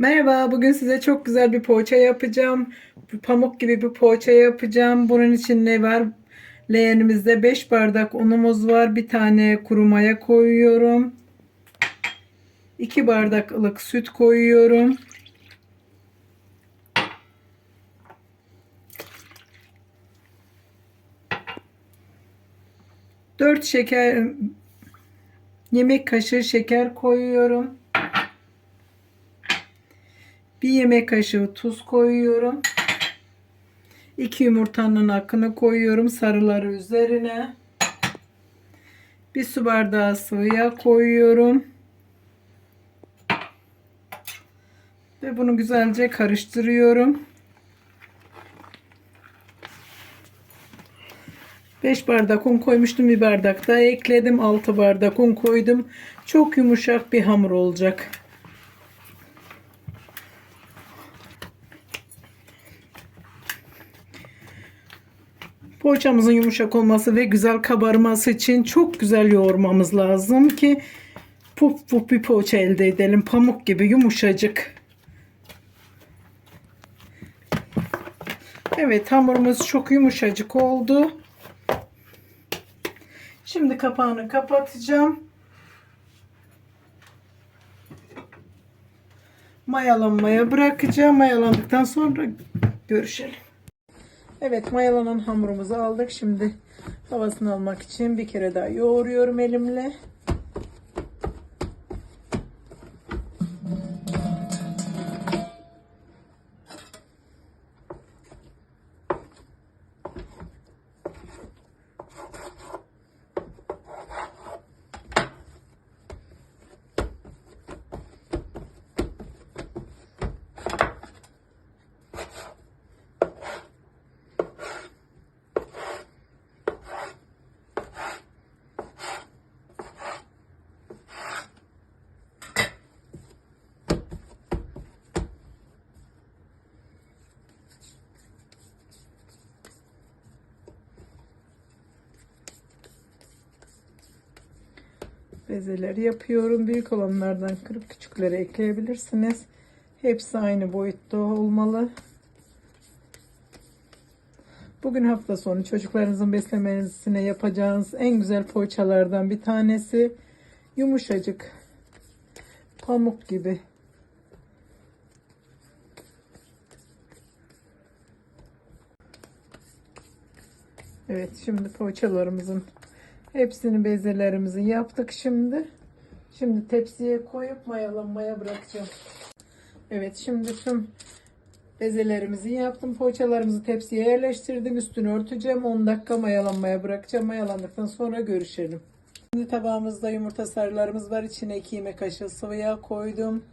Merhaba, bugün size çok güzel bir poğaça yapacağım. Pamuk gibi bir poğaça yapacağım. Bunun için ne var? Leğenimizde 5 bardak unumuz var. Bir tane kuru maya koyuyorum. 2 bardak ılık süt koyuyorum. Dört şeker yemek kaşığı şeker koyuyorum. Bir yemek kaşığı tuz koyuyorum. 2 yumurtanın akını koyuyorum sarıları üzerine. Bir su bardağı sıvı yağ koyuyorum. Ve bunu güzelce karıştırıyorum. 5 bardak un koymuştum. Bir bardak daha ekledim. 6 bardak un koydum. Çok yumuşak bir hamur olacak. Poğaçamızın yumuşak olması ve güzel kabarması için çok güzel yoğurmamız lazım ki puf puf bir poğaça elde edelim. Pamuk gibi yumuşacık. Evet hamurumuz çok yumuşacık oldu. Şimdi kapağını kapatacağım. Mayalanmaya bırakacağım. Mayalandıktan sonra görüşelim. Evet mayalanan hamurumuzu aldık. Şimdi havasını almak için bir kere daha yoğuruyorum elimle. Bezeleri yapıyorum. Büyük olanlardan kırıp küçükleri ekleyebilirsiniz. Hepsi aynı boyutta olmalı. Bugün hafta sonu çocuklarınızın beslemesine yapacağınız en güzel poğaçalardan bir tanesi. Yumuşacık. Pamuk gibi. Evet şimdi poğaçalarımızın hepsini bezelerimizi yaptık şimdi. Şimdi tepsiye koyup mayalanmaya bırakacağım. Evet şimdi tüm bezelerimizi yaptım. Poğaçalarımızı tepsiye yerleştirdim. Üstünü örteceğim. 10 dakika mayalanmaya bırakacağım. Mayalandıktan sonra görüşelim. Şimdi tabağımızda yumurta sarılarımız var. İçine 2 yemek kaşığı sıvı yağ koydum.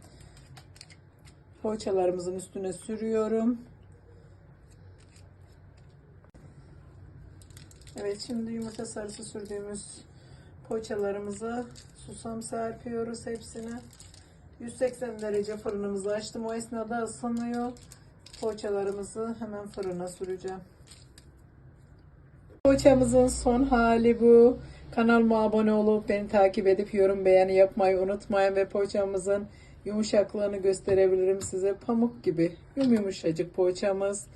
Poğaçalarımızın üstüne sürüyorum. Evet şimdi yumurta sarısı sürdüğümüz poğaçalarımızı susam serpiyoruz hepsine. 180 derece fırınımızı açtım. O esnada ısınıyor. Poğaçalarımızı hemen fırına süreceğim. Poğaçamızın son hali bu. Kanalıma abone olup beni takip edip yorum beğeni yapmayı unutmayın ve poğaçamızın yumuşaklığını gösterebilirim size. Pamuk gibi yum yumuşacık poğaçamız.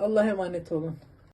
Allah'a emanet olun.